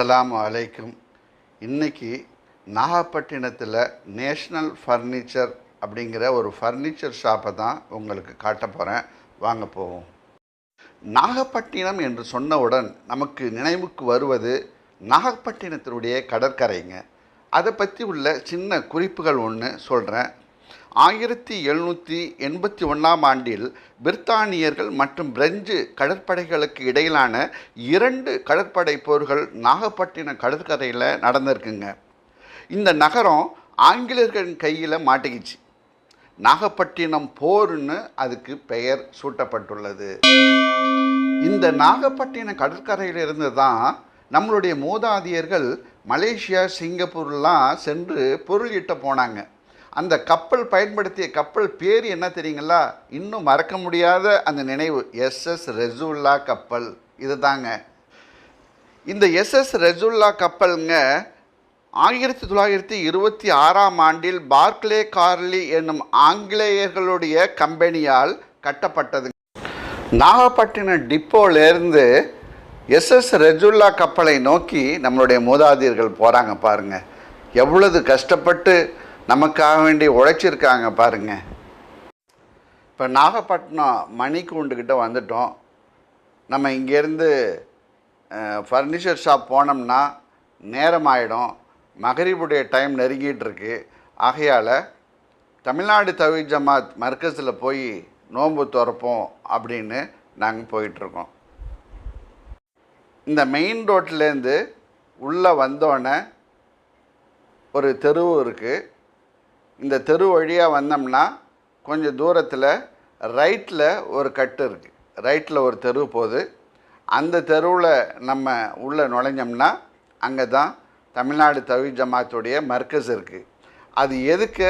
அஸ்லாம் அலைக்கும். இன்னைக்கு நாகப்பட்டினத்தில் நேஷ்னல் ஃபர்னிச்சர் அப்படிங்கிற ஒரு ஃபர்னிச்சர் ஷாப்பை தான் உங்களுக்கு காட்ட போகிறேன் வாங்க போவோம். நாகப்பட்டினம் என்று சொன்னவுடன் நமக்கு நினைவுக்கு வருவது நாகப்பட்டினத்தினுடைய கடற்கரைங்க. அதை பற்றி உள்ள சின்ன குறிப்புகள் ஒன்று சொல்கிறேன் ஆயிரத்தி எழுநூற்றி எண்பத்தி ஒன்றாம் ஆண்டில் பிரித்தானியர்கள் மற்றும் பிரெஞ்சு கடற்படைகளுக்கு இடையிலான இரண்டு கடற்படை போர்கள் நாகப்பட்டினம் கடற்கரையில் நடந்திருக்குங்க. இந்த நகரம் ஆங்கிலேயர்களின் கையில் மாட்டிக்கிச்சு. நாகப்பட்டினம் போர்னு அதுக்கு பெயர் சூட்டப்பட்டுள்ளது. இந்த நாகப்பட்டினம் கடற்கரையில் இருந்து தான் நம்மளுடைய மூதாதையர்கள் மலேசியா சிங்கப்பூர்லாம் சென்று பொருள் ஈட்ட போனாங்க. அந்த கப்பல் பயன்படுத்திய கப்பல் பேர் என்ன தெரியுங்களா? இன்னும் மறக்க முடியாத அந்த நினைவு. எஸ்எஸ் ரெசுல்லா கப்பல். இதுதாங்க. இந்த எஸ்எஸ் ரெசுல்லா கப்பலுங்க ஆயிரத்தி தொள்ளாயிரத்தி இருபத்தி ஆறாம் ஆண்டில் பார்க்லே கார்லி என்னும் ஆங்கிலேயர்களுடைய கம்பெனியால் கட்டப்பட்டது நாகப்பட்டினம் டிப்போலேருந்து எஸ்எஸ் ரெஜுல்லா கப்பலை நோக்கி நம்மளுடைய மூதாதையர்கள் போகிறாங்க பாருங்கள் எவ்வளவு கஷ்டப்பட்டு நமக்காக வேண்டி உழைச்சிருக்காங்க பாருங்க. இப்போ நாகப்பட்டினம் மணிக்கூண்டுக்கிட்ட வந்துட்டோம். நம்ம இங்கேருந்து ஃபர்னிச்சர் ஷாப் போனோம்னா நேரம் ஆகிடும் மகரிபுடைய டைம் நெருங்கிட்டு இருக்கு ஆகையால் தமிழ்நாடு தவி ஜமாத் மர்க்கஸில் போய் நோன்பு துறப்போம் அப்படின்னு நாங்கள் போயிட்டுருக்கோம். இந்த மெயின் ரோட்லேருந்து உள்ளே வந்தோடனே ஒரு தெருவு இருக்குது இந்த தெரு வழியாக வந்தோம்னா கொஞ்சம் தூரத்தில் ரைட்டில் ஒரு கட்டு இருக்குது ரைட்டில் ஒரு தெரு போகுது. அந்த தெருவில் நம்ம உள்ளே நுழைஞ்சோம்னா அங்கே தான் தமிழ்நாடு தவி ஜமாத்துடைய மர்க்கஸ் இருக்குது அது எதுக்கு?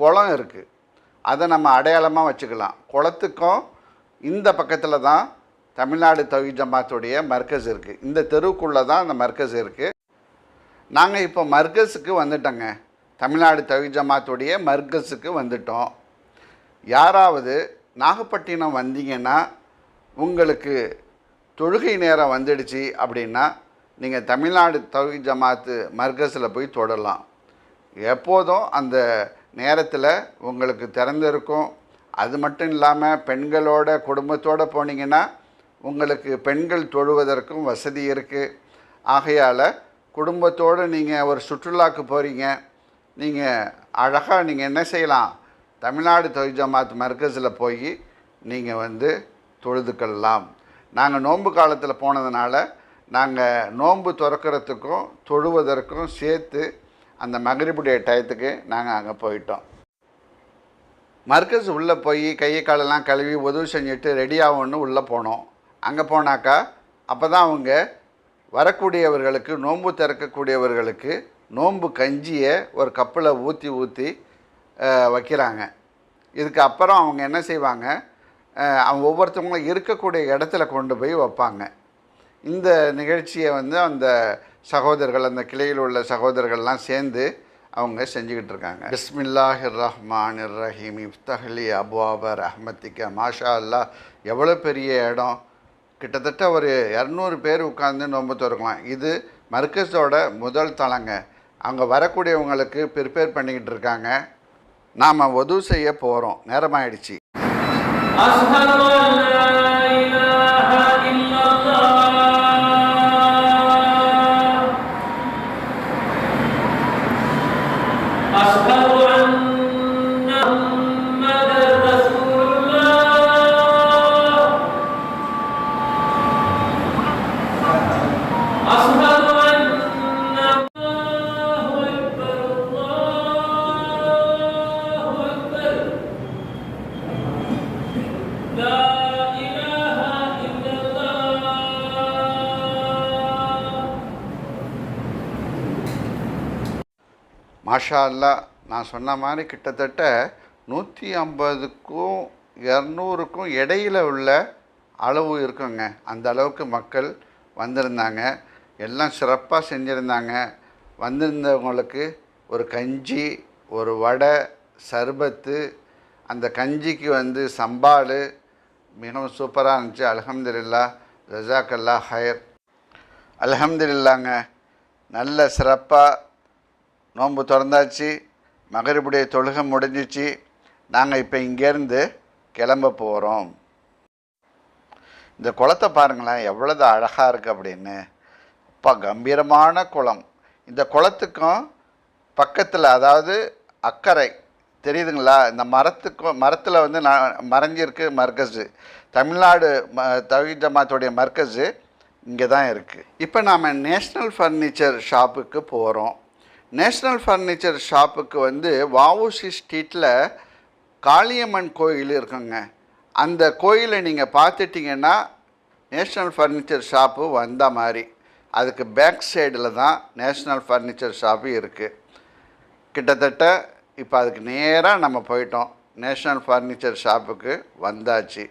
குளம் இருக்குது அதை நம்ம அடையாளமாக வச்சுக்கலாம். குளத்துக்கும் இந்த பக்கத்தில் தான் தமிழ்நாடு தவி ஜமாத்துடைய மர்க்கஸ் இருக்குது இந்த தெருவுக்குள்ளே தான் அந்த மர்க்கஸ் இருக்குது நாங்கள் இப்போ மர்க்கஸுக்கு வந்துட்டோங்க. தமிழ்நாடு தவி ஜமாத்துடைய மர்கஸுக்கு வந்துட்டோம். யாராவது நாகப்பட்டினம் வந்தீங்கன்னா உங்களுக்கு தொழுகை நேரம் வந்துடுச்சு அப்படின்னா நீங்கள் தமிழ்நாடு தவி ஜமாத்து மர்கஸில் போய் தொடரலாம். எப்போதும் அந்த நேரத்தில் உங்களுக்கு திறந்திருக்கும். அது மட்டும் இல்லாமல் பெண்களோட குடும்பத்தோடு போனீங்கன்னா உங்களுக்கு பெண்கள் தொழுவதற்கும் வசதி இருக்குது ஆகையால் குடும்பத்தோடு நீங்கள் ஒரு சுற்றுலாக்கு போகிறீங்க நீங்கள் அழகாக நீங்கள் என்ன செய்யலாம்? தமிழ்நாடு தொழில் ஜமாத் மர்க்கஸில் போய் நீங்கள் வந்து தொழுதுக்கொள்ளலாம் நாங்கள் நோன்பு காலத்தில் போனதுனால நாங்கள் நோன்பு திறக்கிறதுக்கும் தொழுவதற்கும் சேர்த்து அந்த மகரிபுடைய டயத்துக்கு நாங்கள் அங்கே போயிட்டோம். மர்க்கஸ் உள்ளே போய் கையை காலெல்லாம் கழுவி உதவி செஞ்சுட்டு ரெடி ஆகும்னு உள்ளே போனோம். அங்கே போனாக்கா அப்போ தான் அவங்க வரக்கூடியவர்களுக்கு நோன்பு திறக்கக்கூடியவர்களுக்கு நோன்பு கஞ்சியை ஒரு கப்பில் ஊற்றி ஊற்றி வைக்கிறாங்க. இதுக்கு அப்புறம் அவங்க என்ன செய்வாங்க? அவங்க ஒவ்வொருத்தவங்களும் இருக்கக்கூடிய இடத்துல கொண்டு போய் வைப்பாங்க. இந்த நிகழ்ச்சியை வந்து அந்த சகோதரர்கள் அந்த கிளையில் உள்ள சகோதரர்கள்லாம் சேர்ந்து அவங்க செஞ்சுக்கிட்டு இருக்காங்க. பிஸ்மில்லாஹிர் ரஹ்மான் ரஹீம் இஃப்தஹலி அபுவாப ரஹ்மத்திக்க. மாஷா அல்லாஹ் எவ்வளோ பெரிய இடம். கிட்டத்தட்ட ஒரு இரநூறு பேர் உட்காந்து நோன்பு திறக்கலாம். இது மர்க்கஸோட முதல் தளங்க அங்கே வரக்கூடியவங்களுக்கு ப்ரிப்பேர் பண்ணிக்கிட்டு இருக்காங்க. நாம் உதவு செய்ய போகிறோம் நேரமாயிடுச்சு. மாஷா அல்லா நான் சொன்ன மாதிரி கிட்டத்தட்ட நூற்றி ஐம்பதுக்கும் இரநூறுக்கும் இடையில் உள்ள அளவு இருக்குங்க. அந்த அளவுக்கு மக்கள் வந்திருந்தாங்க. எல்லாம் சிறப்பாக செஞ்சுருந்தாங்க. வந்திருந்தவங்களுக்கு ஒரு கஞ்சி ஒரு வடை சர்பத்து அந்த கஞ்சிக்கு வந்து சம்பால் மிகவும் சூப்பராக இருந்துச்சு. அல்ஹம்துலில்லா ஜசாக்கல்லா ஹயர் அல்ஹம்துலில்லாங்க நல்ல சிறப்பாக நோன்பு திறந்தாச்சு மகரிபுடைய தொழுகை முடிஞ்சிச்சு நாங்கள் இப்போ இங்கேருந்து கிளம்ப போகிறோம் இந்த குளத்தை பாருங்களேன் எவ்வளோது அழகாக இருக்குது அப்படின்னு. அப்பா கம்பீரமான குளம். இந்த குளத்துக்கும் பக்கத்தில் அதாவது அக்கறை தெரியுதுங்களா? இந்த மரத்துக்கும் மரத்தில் வந்து நான் மறைஞ்சிருக்கு மர்கஸு தமிழ்நாடு ம தவிதமாத்துடைய மர்கஸு இங்கே தான் இருக்குது இப்போ நாம் நேஷ்னல் ஃபர்னிச்சர் ஷாப்புக்கு போகிறோம் நேஷ்னல் ஃபர்னிச்சர் ஷாப்புக்கு வந்து வஉசி ஸ்ட்ரீட்டில் காளியம்மன் கோயில் இருக்குங்க. அந்த கோயிலை நீங்கள் பார்த்துட்டிங்கன்னா நேஷ்னல் ஃபர்னிச்சர் ஷாப்பு வந்த மாதிரி. அதுக்கு பேக் சைடில் தான் நேஷ்னல் ஃபர்னிச்சர் ஷாப்பு இருக்குது கிட்டத்தட்ட இப்போ அதுக்கு நேராக நம்ம போயிட்டோம். நேஷ்னல் ஃபர்னிச்சர் ஷாப்புக்கு வந்தாச்சு.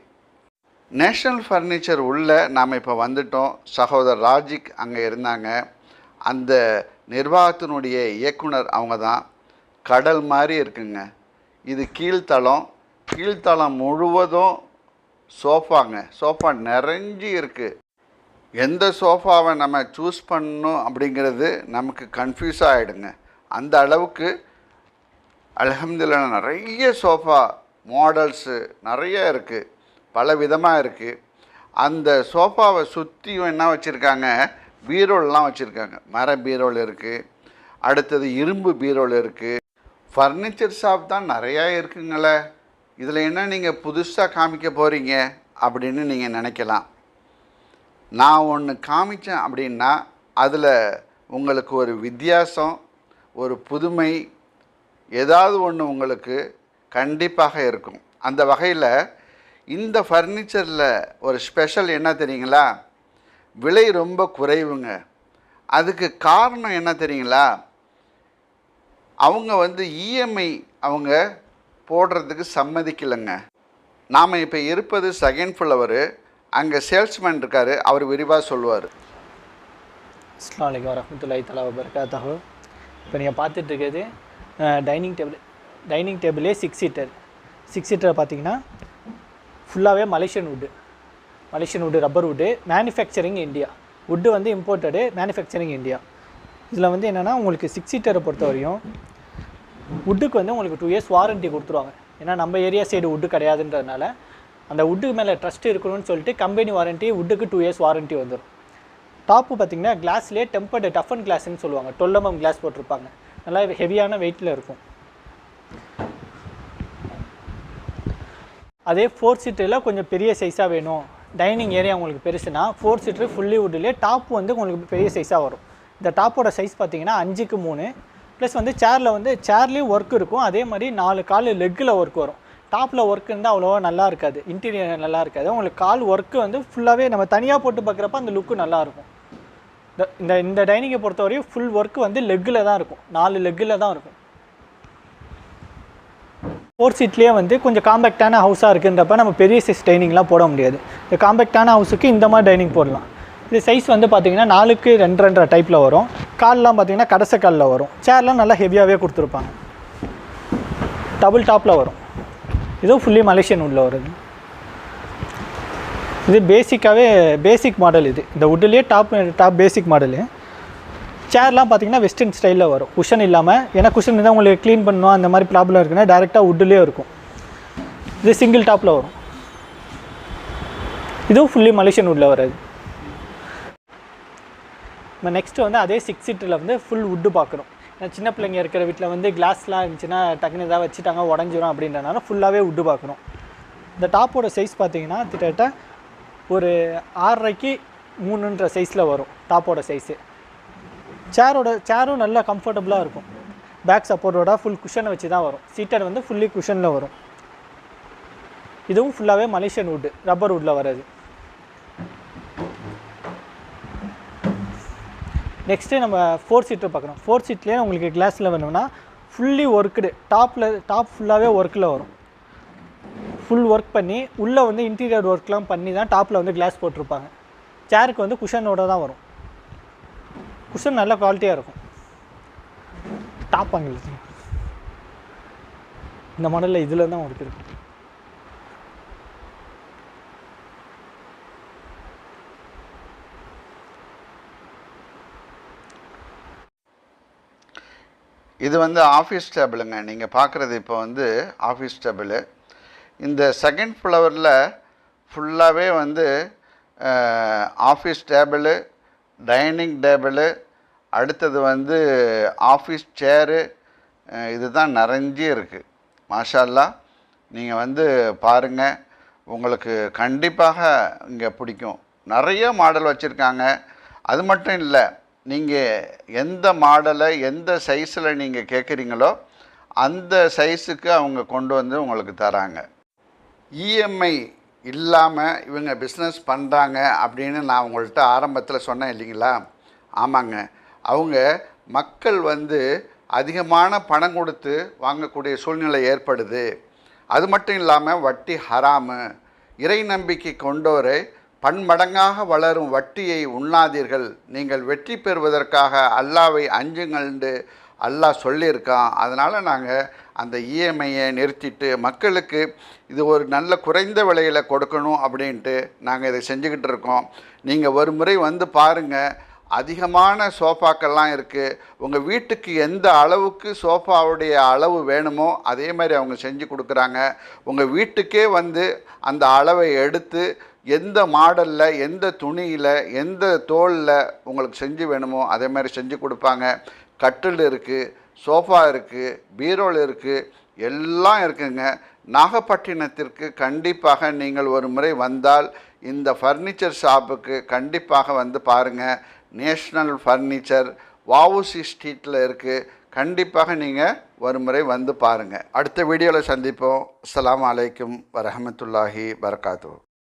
நேஷ்னல் ஃபர்னிச்சர் உள்ளே நாம் இப்போ வந்துட்டோம். சகோதரர் ராஜிக் அங்கே இருந்தாங்க. அந்த நிர்வாகத்தினுடைய இயக்குனர் அவங்க தான் கடல் மாதிரி இருக்குங்க. இது கீழ்த்தளம். கீழ்த்தளம் முழுவதும் சோஃபாங்க. சோஃபா நிறைஞ்சி இருக்குது எந்த சோஃபாவை நம்ம சூஸ் பண்ணணும் அப்படிங்கிறது நமக்கு கன்ஃபியூஸ் ஆகிடுங்க அந்த அளவுக்கு அல்ஹம்துலில்லாஹ் நிறைய சோஃபா மாடல்ஸு நிறைய இருக்குது பல விதமாக இருக்குது அந்த சோஃபாவை சுற்றியும் என்ன வச்சுருக்காங்க? பீரோல்லாம் வச்சுருக்காங்க. மர பீரோல் இருக்குது அடுத்தது இரும்பு பீரோல் இருக்குது ஃபர்னிச்சர் ஷாப் தான் நிறையா இருக்குங்களே. இதில் என்ன நீங்கள் புதுசாக காமிக்க போகிறீங்க அப்படின்னு நீங்கள் நினைக்கலாம். நான் ஒன்று காமித்தேன் அப்படின்னா அதில் உங்களுக்கு ஒரு வித்தியாசம் ஒரு புதுமை ஏதாவது ஒன்று உங்களுக்கு கண்டிப்பாக இருக்கும். அந்த வகையில் இந்த ஃபர்னிச்சரில் ஒரு ஸ்பெஷல் என்ன தெரியுங்களா? விலை ரொம்ப குறைவுங்க. அதுக்கு காரணம் என்ன தெரியுங்களா? அவங்க வந்து இஎம்ஐ அவங்க போடுறதுக்கு சம்மதிக்கலைங்க. நாம் இப்போ இருப்பது செகண்ட் ஃப்ளவரு அங்கே சேல்ஸ்மேன் இருக்கார் அவர் விரிவாக சொல்லுவார். அஸ்லாம் வலைக்கம் வரமத்துல்லாஹி தலா வபர்காத்தஹோ. இப்போ நீங்கள் பார்த்துட்டு இருக்கிறது டைனிங் டேபிள் டைனிங் டேபிளே சிக்ஸ் சீட்டர் சிக்ஸ் சீட்டர் பார்த்தீங்கன்னா ஃபுல்லாகவே Malaysian wood Malaysian wood rubber wood manufacturing India wood வந்து இம்போர்ட்டடு மேனுஃபேக்சரிங் இந்தியா இதில் வந்து என்னென்னா உங்களுக்கு சிக்ஸ் சீட்டரை பொறுத்த வரையும் வுட்டுக்கு வந்து உங்களுக்கு டூ இயர்ஸ் வாரண்ட்டி கொடுத்துருவாங்க. ஏன்னா நம்ம ஏரியா சைடு வுட்டு கிடையாதுன்றதுனால அந்த வுட்டு மேலே ட்ரஸ்ட் இருக்கணும்னு சொல்லிட்டு கம்பெனி வாரண்ட்டி வுட்டுக்கு டூ இயர்ஸ் வாரண்ட்டி வந்துடும் டாப்பு பார்த்தீங்கன்னா கிளாஸ்லேயே டெம்பர்டு டஃபன் கிளாஸ்ன்னு சொல்லுவாங்க. டுவெல் எம்எம் கிளாஸ் போட்டிருப்பாங்க. நல்லா ஹெவியான வெயிட்டில் இருக்கும். அதே ஃபோர் சீட்டரில் கொஞ்சம் பெரிய சைஸாக வேணும். டைனிங் ஏரியா உங்களுக்கு பெருசுனா ஃபோர் சீட்ரு ஃபுல்லி வுட்லேயே டாப் வந்து உங்களுக்கு பெரிய சைஸாக வரும். இந்த டாப்போட சைஸ் பார்த்தீங்கன்னா அஞ்சுக்கு மூணு. ப்ளஸ் வந்து சேரில் வந்து சேர்லேயும் ஒர்க் இருக்கும். அதே மாதிரி நாலு கால் லெக்கில் ஒர்க் வரும். டாப்பில் ஒர்க் இருந்தால் அவ்வளோவா நல்லா இருக்காது. இன்டீரியர் நல்லா இருக்காது. உங்களுக்கு கால் ஒர்க்கு வந்து ஃபுல்லாகவே நம்ம தனியாக போட்டு பார்க்குறப்ப அந்த லுக்கு நல்லாயிருக்கும் இந்த இந்த இந்த டைனிங்கை பொறுத்தவரையும் ஃபுல் ஒர்க் வந்து லெக்கில் தான் இருக்கும். நாலு லெக்கில் தான் இருக்கும். ஃபோர் சீட்லேயே வந்து கொஞ்சம் காம்பேக்டான ஹவுஸாக இருக்குன்றப்ப நம்ம பெரிய சைஸ் டைனிங்லாம் போட முடியாது. இந்த காம்பேக்டான ஹவுஸுக்கு இந்த மாதிரி டைனிங் போடலாம். இது சைஸ் வந்து பார்த்தீங்கன்னா நாலுக்கு ரெண்டு ரெண்டரை டைப்பில் வரும். கால்லாம் பார்த்தீங்கன்னா கடைச காலில் வரும். சேர்லாம் நல்லா ஹெவியாகவே கொடுத்துருப்பாங்க. டபுள் டாப்பில் வரும். இதுவும் ஃபுல்லி மலேசியன் உள்ள வருது இது பேசிக்காகவே பேசிக் மாடல் இது. இந்த உட்லேயே டாப் டாப் பேசிக் மாடலு சேர்லாம் பார்த்தீங்கன்னா வெஸ்டர்ன் ஸ்டைலில் வரும். குஷன் இல்லாமல் ஏன்னா குஷன் இருந்தால் உங்களுக்கு க்ளீன் பண்ணணும் அந்த மாதிரி ப்ராப்ளம் இருக்குன்னா டேரெக்டாக வுட்லேயே இருக்கும். இது சிங்கிள் டாப்பில் வரும். இதுவும் ஃபுல்லி மலேசியன் உட்டில் வராது. நம்ம நெக்ஸ்ட்டு வந்து அதே சிக்ஸ் சீட்டில் வந்து ஃபுல் உட்டு பார்க்குறோம் ஏன்னா சின்ன பிள்ளைங்க இருக்கிற வீட்டில் வந்து கிளாஸ்லாம் இருந்துச்சுன்னா டக்குன்னு எதாவது வச்சுட்டாங்க உடஞ்சிரும் அப்படின்றனால ஃபுல்லாகவே உட்டு பார்க்குறோம் இந்த டாப்போட சைஸ் பார்த்தீங்கன்னா கிட்டத்தட்ட ஒரு ஆறரைக்கு மூணுன்ற சைஸில் வரும் டாப்போட சைஸு சேரோட சேரும் நல்லா கம்ஃபர்டபுளாக இருக்கும். பேக் சப்போர்ட்டோட ஃபுல் குஷனை வச்சு தான் வரும். சீட்டர் வந்து ஃபுல்லி குஷனில் வரும். இதுவும் ஃபுல்லாகவே மலேசியன் வுட்டு ரப்பர் வுட்டில் வர்றது. நெக்ஸ்ட்டு நம்ம ஃபோர் சீட்டர் பார்க்குறோம் ஃபோர் சீட்லேயே உங்களுக்கு கிளாஸில் வேணும்னா ஃபுல்லி ஒர்க்குடு டாப்பில் டாப் ஃபுல்லாகவே ஒர்க்கில் வரும். ஃபுல் ஒர்க் பண்ணி உள்ளே வந்து இன்டீரியர் ஒர்க்லாம் பண்ணி தான் டாப்பில் வந்து கிளாஸ் போட்டிருப்பாங்க. சேருக்கு வந்து குஷனோட தான் வரும். குஷன் நல்ல குவாலிட்டியாக இருக்கும். டாப் ஆங்கிள் இந்த மாடலில் இதில் தான் உங்களுக்கு இருக்கும் இது வந்து ஆஃபீஸ் டேபிளுங்க நீங்கள் பார்க்குறது இப்போ வந்து ஆஃபீஸ் டேபிள் இந்த செகண்ட் ஃப்ளவரில் ஃபுல்லாகவே வந்து ஆஃபீஸ் டேபிளு டைனிங் டேபிளு அடுத்தது வந்து ஆஃபீஸ் சேரு இதுதான் நிறைஞ்சி இருக்குது மாஷால்லா நீங்கள் வந்து பாருங்கள் உங்களுக்கு கண்டிப்பாக இங்கே பிடிக்கும். நிறைய மாடல் வச்சுருக்காங்க. அது மட்டும் இல்லை நீங்கள் எந்த மாடலை எந்த சைஸில் நீங்கள் கேட்குறீங்களோ அந்த சைஸுக்கு அவங்க கொண்டு வந்து உங்களுக்கு தராங்க. இஎம்ஐ இல்லாமல் இவங்க பிஸ்னஸ் பண்ணுறாங்க அப்படின்னு நான் உங்கள்கிட்ட ஆரம்பத்தில் சொன்னேன் இல்லைங்களா? ஆமாங்க. அவங்க மக்கள் வந்து அதிகமான பணம் கொடுத்து வாங்கக்கூடிய சூழ்நிலை ஏற்படுது. அது மட்டும் இல்லாமல் வட்டி ஹராமு. இறை நம்பிக்கை கொண்டோரை பன்மடங்காக வளரும் வட்டியை உண்ணாதீர்கள். நீங்கள் வெற்றி பெறுவதற்காக அல்லாவை அஞ்சுங்கள்ண்டு அல்லாஹ் சொல்லியிருக்கான். அதனால் நாங்கள் அந்த இஎம்ஐயை நிறுத்திட்டு மக்களுக்கு இது ஒரு நல்ல குறைந்த விலையில் கொடுக்கணும் அப்படின்ட்டு நாங்கள் இதை செஞ்சுக்கிட்டு இருக்கோம். நீங்கள் ஒரு முறை வந்து பாருங்கள் அதிகமான சோஃபாக்கள்லாம் இருக்குது உங்கள் வீட்டுக்கு எந்த அளவுக்கு சோஃபாவுடைய அளவு வேணுமோ அதே மாதிரி அவங்க செஞ்சு கொடுக்குறாங்க. உங்கள் வீட்டுக்கே வந்து அந்த அளவை எடுத்து எந்த மாடலில் எந்த துணியில் எந்த தோலில் உங்களுக்கு செஞ்சு வேணுமோ அதே மாதிரி செஞ்சு கொடுப்பாங்க. கட்டில் இருக்குது சோஃபா இருக்குது பீரோல் இருக்குது எல்லாம் இருக்குங்க. நாகப்பட்டினத்திற்கு கண்டிப்பாக நீங்கள் ஒரு முறை வந்தால் இந்த ஃபர்னிச்சர் ஷாப்புக்கு கண்டிப்பாக வந்து பாருங்கள் நேஷ்னல் ஃபர்னிச்சர் வாவுசி ஸ்ட்ரீட்டில் இருக்குது கண்டிப்பாக நீங்கள் ஒரு முறை வந்து பாருங்கள் அடுத்த வீடியோவில் சந்திப்போம். அஸ்ஸலாமு அலைக்கும் வரஹமத்துல்லாஹி வரகாத்து